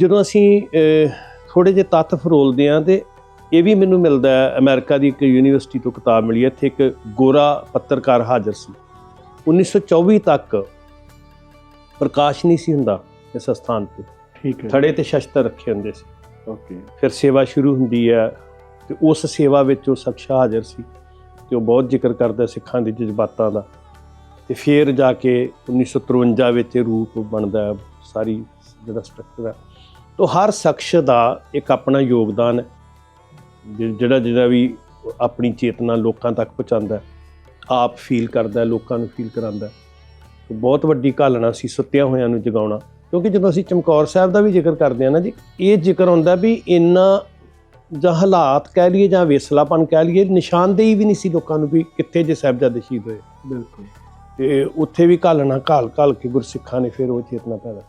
ਜਦੋਂ ਅਸੀਂ ਥੋੜੇ ਜਿਹੇ ਤੱਥ ਫਰੋਲਦੇ ਹਾਂ ਤੇ ਇਹ ਵੀ ਮੈਨੂੰ ਮਿਲਦਾ ਹੈ ਅਮਰੀਕਾ ਦੀ ਇੱਕ ਯੂਨੀਵਰਸਿਟੀ ਤੋਂ ਕਿਤਾਬ ਮਿਲੀ ਹੈ ਇੱਥੇ ਇੱਕ ਗੋਰਾ ਪੱਤਰਕਾਰ ਹਾਜ਼ਰ ਸੀ। 1924 ਤੱਕ ਪ੍ਰਕਾਸ਼ ਨਹੀਂ ਸੀ ਹੁੰਦਾ ਇਸ ਸਥਾਨ ਤੇ। ਠੀਕ ਹੈ। ਥੜੇ ਤੇ ਸ਼ਸਤਰ ਰੱਖੇ ਹੁੰਦੇ ਸੀ। ਓਕੇ। ਫਿਰ ਸੇਵਾ ਸ਼ੁਰੂ ਹੁੰਦੀ ਹੈ ਤੇ ਉਸ ਸੇਵਾ ਵਿੱਚ ਉਹ ਸ਼ਖਸ ਹਾਜ਼ਰ ਸੀ ਤੇ ਉਹ ਬਹੁਤ ਜ਼ਿਕਰ ਕਰਦਾ ਸਿੱਖਾਂ ਦੇ ਜਜ਼ਬਾਤਾਂ ਦਾ। ਤੇ ਫਿਰ ਜਾ ਕੇ 1953 ਵਿੱਚ ਇਹ ਰੂਪ ਬਣਦਾ ਸਾਰੀ ਜਿਹੜਾ ਸਟਰਕਚਰ ਹੈ। ਤੋ ਹਰ ਸ਼ਖਸ ਦਾ ਇੱਕ ਆਪਣਾ ਯੋਗਦਾਨ ਹੈ ਜਿਹੜਾ ਜਿਹੜਾ ਵੀ ਆਪਣੀ ਚੇਤਨਾ ਲੋਕਾਂ ਤੱਕ ਪਹੁੰਚਾਉਂਦਾ ਆਪ ਫੀਲ ਕਰਦਾ ਹੈ, ਲੋਕਾਂ ਨੂੰ ਫੀਲ ਕਰਾਉਂਦਾ ਬਹੁਤ ਵੱਡੀ ਘਾਲਣਾ ਸੀ ਸੁੱਤਿਆਂ ਹੋਇਆਂ ਨੂੰ ਜਗਾਉਣਾ। ਕਿਉਂਕਿ ਜਦੋਂ ਅਸੀਂ ਚਮਕੌਰ ਸਾਹਿਬ ਦਾ ਵੀ ਜ਼ਿਕਰ ਕਰਦੇ ਹਾਂ ਨਾ ਜੀ ਇਹ ਜ਼ਿਕਰ ਹੁੰਦਾ ਵੀ ਇੰਨਾ ਜਾਂ ਹਾਲਾਤ ਕਹਿ ਲਈਏ ਜਾਂ ਵੇਸਲਾਪਨ ਕਹਿ ਲਈਏ ਨਿਸ਼ਾਨਦੇਹੀ ਵੀ ਨਹੀਂ ਸੀ ਲੋਕਾਂ ਨੂੰ ਵੀ ਕਿੱਥੇ ਜੇ ਸਾਹਿਬਜ਼ਾਦੇ ਸ਼ਹੀਦ ਹੋਏ। ਬਿਲਕੁਲ। ਤੇ ਉੱਥੇ ਵੀ ਘਾਲਣਾ ਘਾਲ ਘਾਲ ਕੇ ਗੁਰਸਿੱਖਾਂ ਨੇ ਫਿਰ ਉਹ ਚੇਤਨਾ ਪੈਦਾ